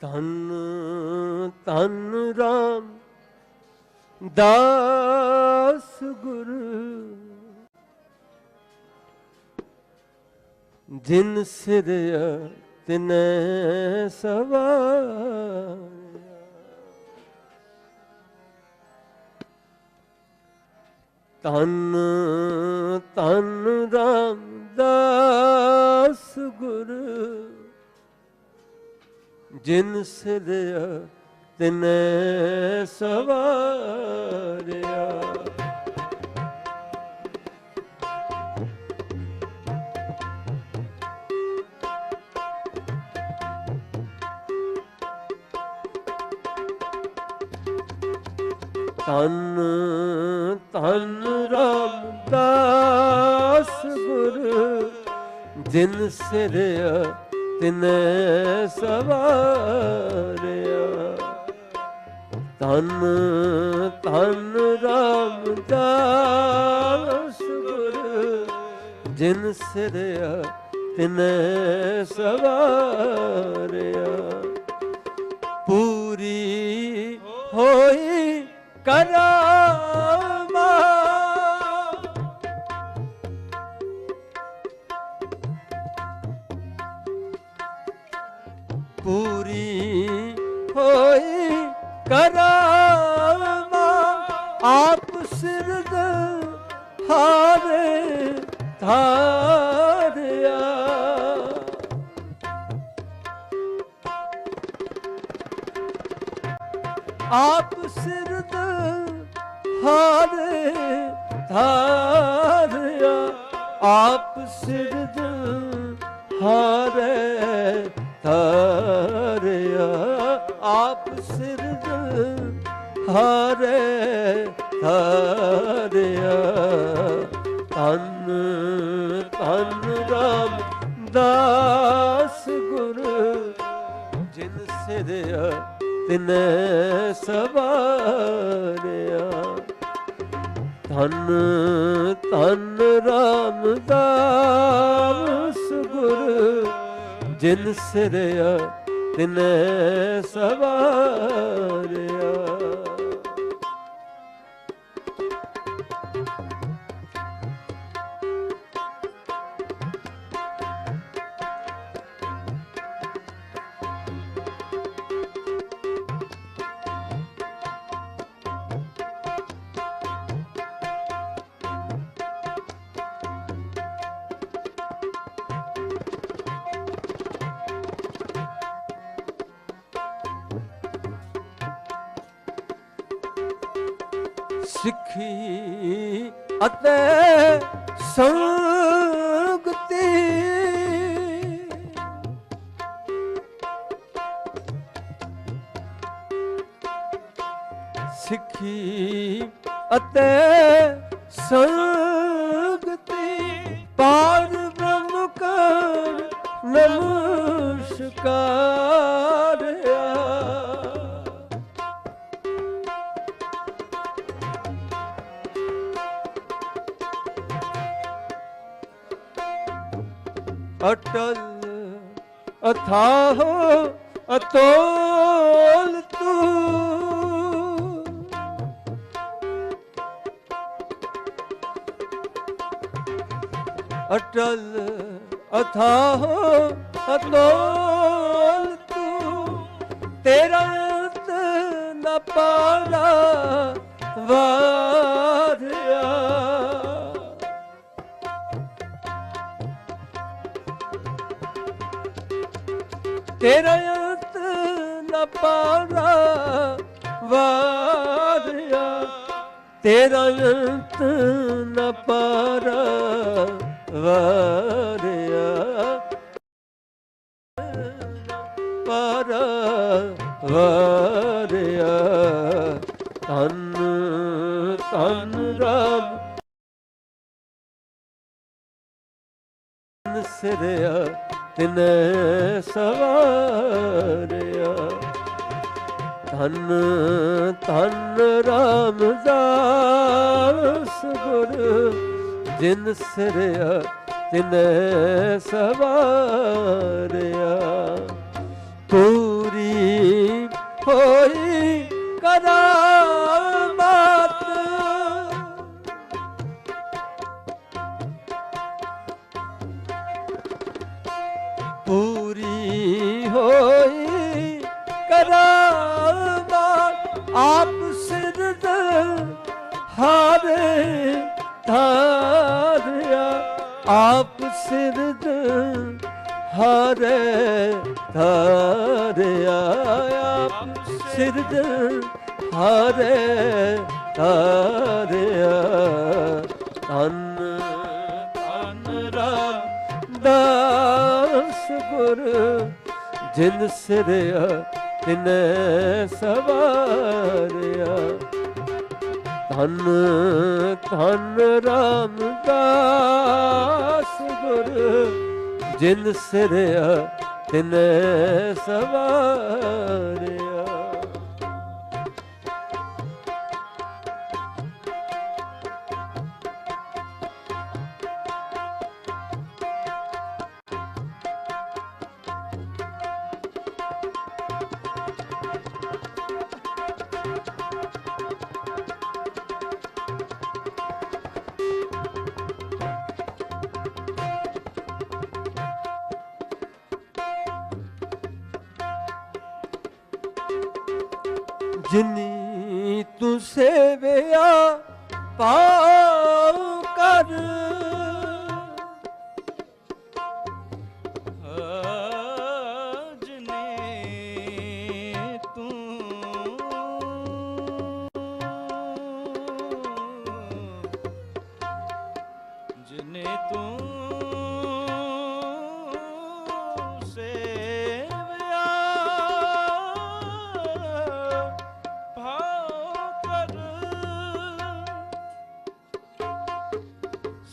ਧੰਨ ਧੰਨ ਰਾਮ ਦਾਸ ਗੁਰ। ਜਿਨ ਸਿਰਿਆ ਤਿਨੈ ਸਵਾਰਿਆ। ਤਨ ਤਨ ਰਾਮਦਾਸ ਗੁਰੂ। ਜਿਨ ਸਿਰਿਆ ਤਿਨੈ ਸਵਾਰਿਆ। ਤਨ ਤਨ ਰਾਮਦਾਸ ਗੁਰ ਜਿਨ ਸਿਰਿਆ ਤਿਨੈ ਸਵਾਰਿਆ। ਤਨ ਤਨ ਰਾਮਦਾਸ ਗੁਰ ਜਿਨ ਸਿਰਿਆ ਤਿਨੈ ਸਵਾਰਿਆ। ਪੂਰੀ ਹੋਈ ਕਰਾ ਪੂਰੀ ਹੋਈ ਕਰਾਮਾ ਆਪ ਸਿਰਦ ਹਾਰੇ ਧਾਰਿਆ। ਆਪ ਸਿਰਦ ਹਾਰੇ ਧਾਰਿਆ। ਆਪ ਆਪ ਸਿਰਦ ਹਾਰੇ ਧਾਰਿਆ। ਤਨ ਤਨ ਰਾਮ ਦਾਸ ਗੁਰ, ਜਿਨ ਸਿਰਿਆ ਤਿਨੈ ਸਵਾਰਿਆ। ਧਨ ਧਨ ਰਾਮਦਾਸ ਗੁਰ, ਜਿਨ ਸਿਰਿਆ ਤਿਨੈ ਸਵਾਰਿਆ। ਸਿੱਖੀ ਅਤੇ ਸੰਗਤੀ। ਸਿੱਖੀ ਅਤੇ ਅਟਲ ਅਥਾਹ ਅਤੋਲ ਤੂੰ। ਅਟਲ ਅਥਾਹ ਅਤੋਲ ਤੂੰ। ਤੇਰਾ ਅੰਤ ਨ ਪਾਰਾ ਵਾਰਿਆ ਤੇਰਾ ਅੰਤ ਨ ਪਾਰਾ ਵਾਰਿਆ। ਪਾਰਾ ਵਾਰਿਆ। ਤਨ ਤਨ ਰਾਮ। ਸਿਰਿਆ ਤਿਨੈ ਸਵਾਰਿਆ। ਧਨ ਧਨ ਰਾਮਦਾਸ ਗੁਰ ਜਿਨ ਸਿਰਿਆ ਤਿਨ ਸਵਾਰਿਆ। ਪੂਰੀ ਹੋਈ ਕਦਾ ਹਾਰੇ ਧਾਰਿਆ ਤਨ ਤਨ ਰਾਮਦਾਸ ਗੁਰ, ਜਿਨ ਸਿਰਿਆ, ਤਿਨੈ ਸਵਾਰਿਆ। ਧਨ ਧਨ ਰਾਮਦਾਸ ਗੁਰ, ਜਿਨ ਸਿਰਿਆ, ਤਿਨੈ ਸਵਾਰਿਆ। ਜਿਨੀ ਤੂੰ ਸੇਵਿਆ ਪਾਉ ਕਰ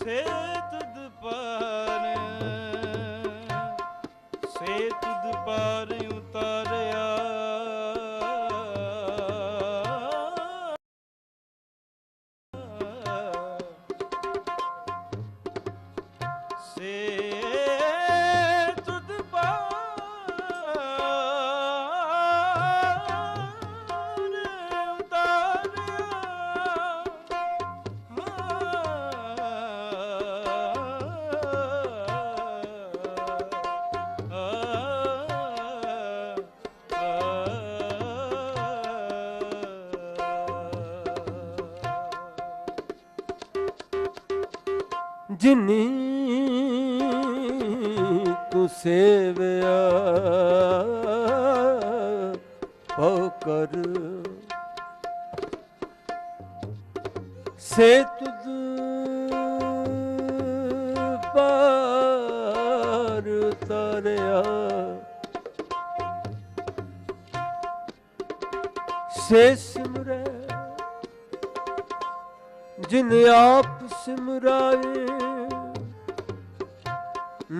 ਸੇ ਜਿਨੀ ਤੂੰ ਸੇਵਿਆ ਪਉ ਕਰ ਸੇ ਤੁਧ ਪਾਰ ਤਰਿਆ। ਸੇ ਸਿਮਰੈ ਜਿਨ ਆਪ ਸਿਮਰਾਏ।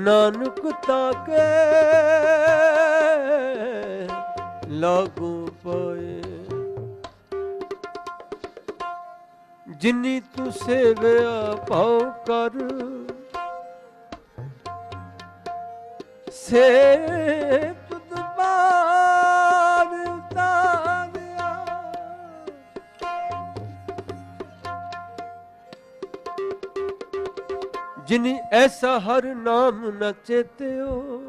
ਨਾਨਕ ਤਾਕੇ ਲਾਗੂ ਪਏ। ਜਿਨੀ ਤੂੰ ਸੇਵਿਆ ਪਾਉ ਕਰ ਸੇ ਜਿਨੀ ਐਸਾ ਹਰ ਨਾਮ ਨ ਚੇਤਿਓ।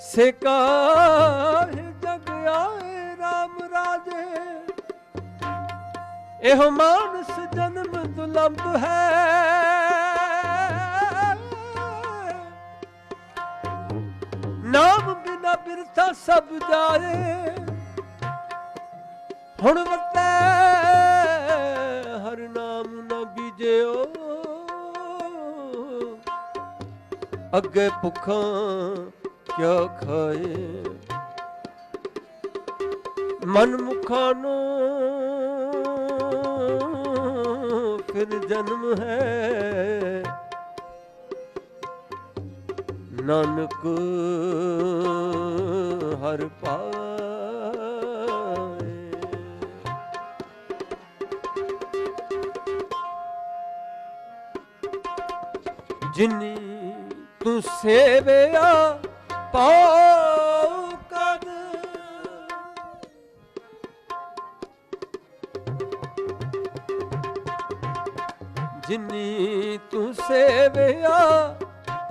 ਸੇ ਕਾਹਿ ਜਗ ਆਏ RAM ਰਾਜੇ। ਇਹੋ ਮਾਨਸ ਜਨਮ ਦੁਲੰਭ ਹੈ। ਨਾਮ ਬਿਨਾ ਬਿਰਥਾ ਸਭ ਜਾਏ। ਹੁਣ ਵਤੈ ਅੱਗੇ ਭੁੱਖਾਂ ਕਿਆ ਖਾਏ? ਮਨ ਮੁਖਾਂ ਨੂੰ ਫਿਰ ਜਨਮ ਹੈ। ਨਾਨਕ ਹਰ ਪਾਏ। ਜਿਨੀ ਸੇਵਿਆ ਪਾਉ ਕਦ। ਜਿਨੀ ਤੂੰ ਸੇਵਿਆ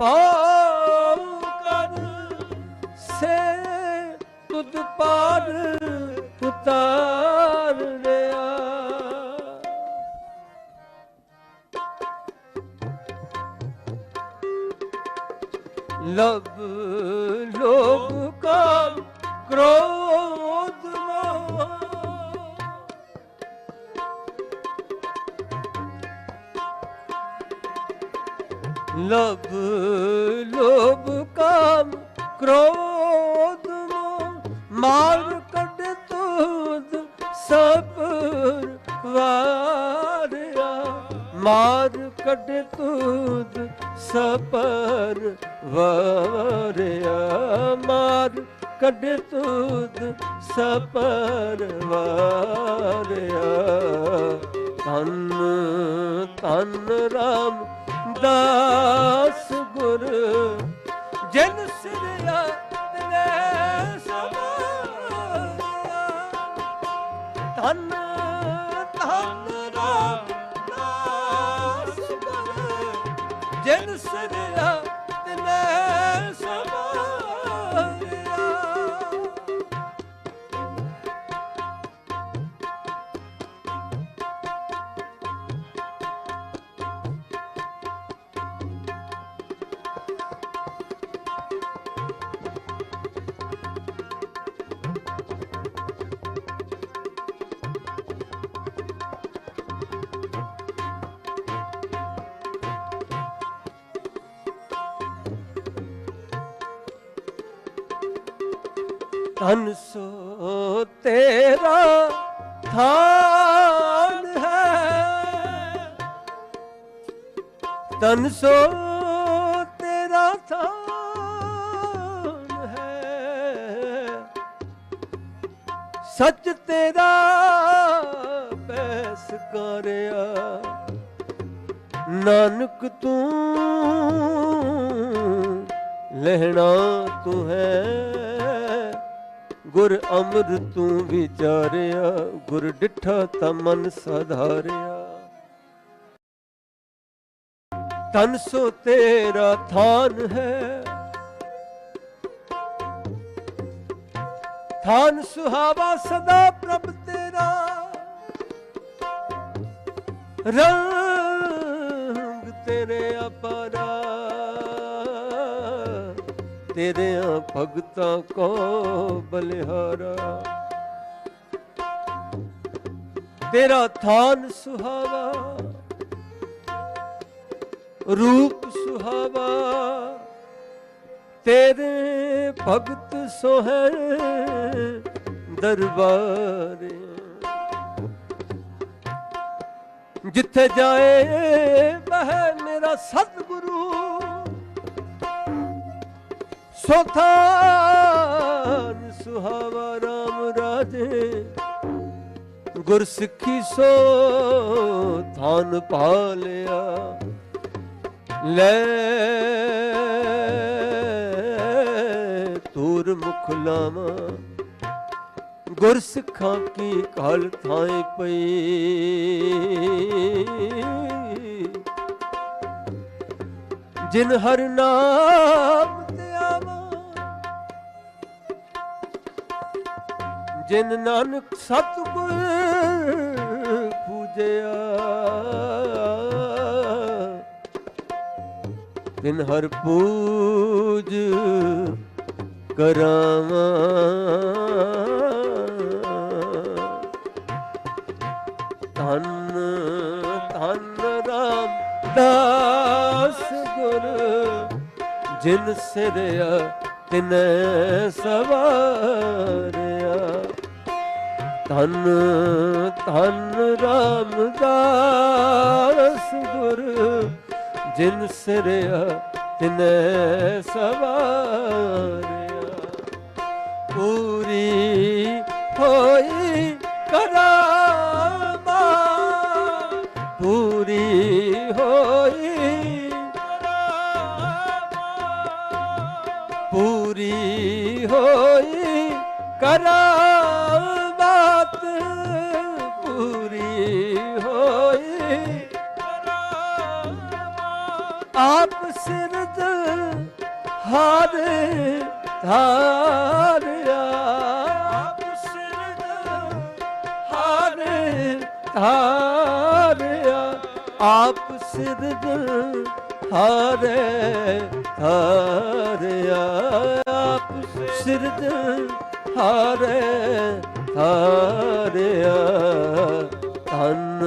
ਪਾਉ ਕਦ ਸੇ ਤੁਧ ਪਾ ਲਬ ਲੋਭ ਕਾਮ ਕ੍ਰੋਧ ਮੋਹ ਲਬ ਲੋਭ ਕਾਮ ਕ੍ਰੋਧ ਮੋਹ ਮਾਰ ਕੱਢ ਤੁਧ ਸਬਰ ਵਾਰਿਆ ਮਾਰ ਕੱਢ ਤੁਧ ਸਬਰ ਵਰਿਆ ਮਾਰ ਕੱਢ ਤੁਧ ਸਪਰ ਵਾਰਿਆ ਤਨ ਤਨ ਰਾਮ ਦਾਸ ਗੁਰ, ਜਨ ਸਿਰਿਆ ਤਨੇ ਸਮਾਇਆ ਧੰਨ ਧੰਨ ਰਾਮ ਦਾਸ ਗੁਰ, ਜਨ ਸਿਰਿਆ ਸਮਾਇਆ ਧਨ ਸੋ ਤੇਰਾ ਥਾਨ ਹੈ। ਧਨ ਸੋ ਤੇਰਾ ਥਾਨ ਹੈ। ਸੱਚ ਤੇਰਾ ਬੈਸ ਕਰਿਆ। ਨਾਨਕ ਤੂੰ ਲਹਿਣਾ ਤੂੰ ਹੈ। ਗੁਰ ਅਮਰ ਤੂੰ ਵਿਚਾਰਿਆ, ਗੁਰ ਡਿਠਾ ਤਾਂ ਮਨ ਸਧਾਰਿਆ। ਤਨ ਸੋ ਤੇਰਾ ਥਾਨ ਹੈ। ਥਾਨ ਸੁਹਾਵਾ ਸਦਾ ਪ੍ਰਭ ਤੇਰਾ। ਰੰਗ ਤੇਰੇ ਅਪਰਾ ਤੇਰਿਆਂ ਭਗਤਾਂ ਕੋ ਬਲਿਹਾਰਾ। ਤੇਰਾ ਥਾਨ ਸੁਹਾਵਾ, ਰੂਪ ਸੁਹਾਵਾ। ਤੇਰੇ ਭਗਤ ਸੋਹੈ ਦਰਬਾਰ। ਜਿੱਥੇ ਜਾਏ ਬਹਿ ਮੇਰਾ ਸਤਿਗੁਰੂ ਸੋਥਾਨ ਸੁਹਾਵਾ ਰਾਮ ਰਾਜੇ ਗੁਰ ਸਿੱਖੀ ਸੋ ਥਾਨ ਪਾਲਿਆ। ਲੈ ਤੂਰ ਮੁਖ ਲਾਵਾ ਗੁਰ ਸਿੱਖਾਂ ਕੀ ਕਾਲ ਥਾਏ ਪਈ। ਜਿਨ ਹਰ ਨਾਮ ਜਿਨ ਨਾਨਕ ਸਤਿਗੁਰ ਪੂਜਿਆ, ਤਿਨ ਹਰ ਪੂਜ ਕਰਾਵਾਂ। ਧੰਨ ਧੰਨ ਰਾਮ ਦਾਸ ਗੁਰ, ਜਿਨ ਸਿਰਿਆ ਤਿਨ ਸਵਾਰਿਆ ਧਨ, ਧੰਨ ਰਾਮ ਦਾਸ ਗੁਰ, ਜਿਨ ਸਿਰਿਆ ਤਿਨੈ ਸਵਾਰਿਆ। ਪੂਰੀ ਹੋਈ ਕਰਾਮਾ, ਪੂਰੀ ਹੋਈ ਪੂਰੀ ਹੋਈ ਕਰਾਮਾਤ ਹਾਰ ਧਾਰਿਆ ਆਪ ਸਿਰਦ ਹਾਰ ਧਾਰਿਆ ਆਪ ਸਿਰਦ ਹਾਰੇ ਹਾਰਿਆ ਆਪ ਸਿਰਜ ਹਾਰੇ ਹਾਰਿਆ ਧੰਨ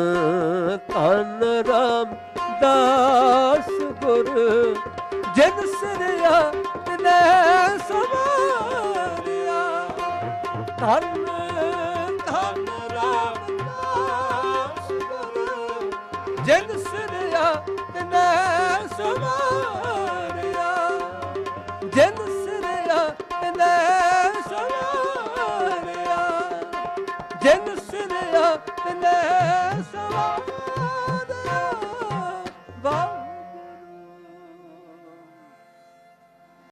ਧੰਨ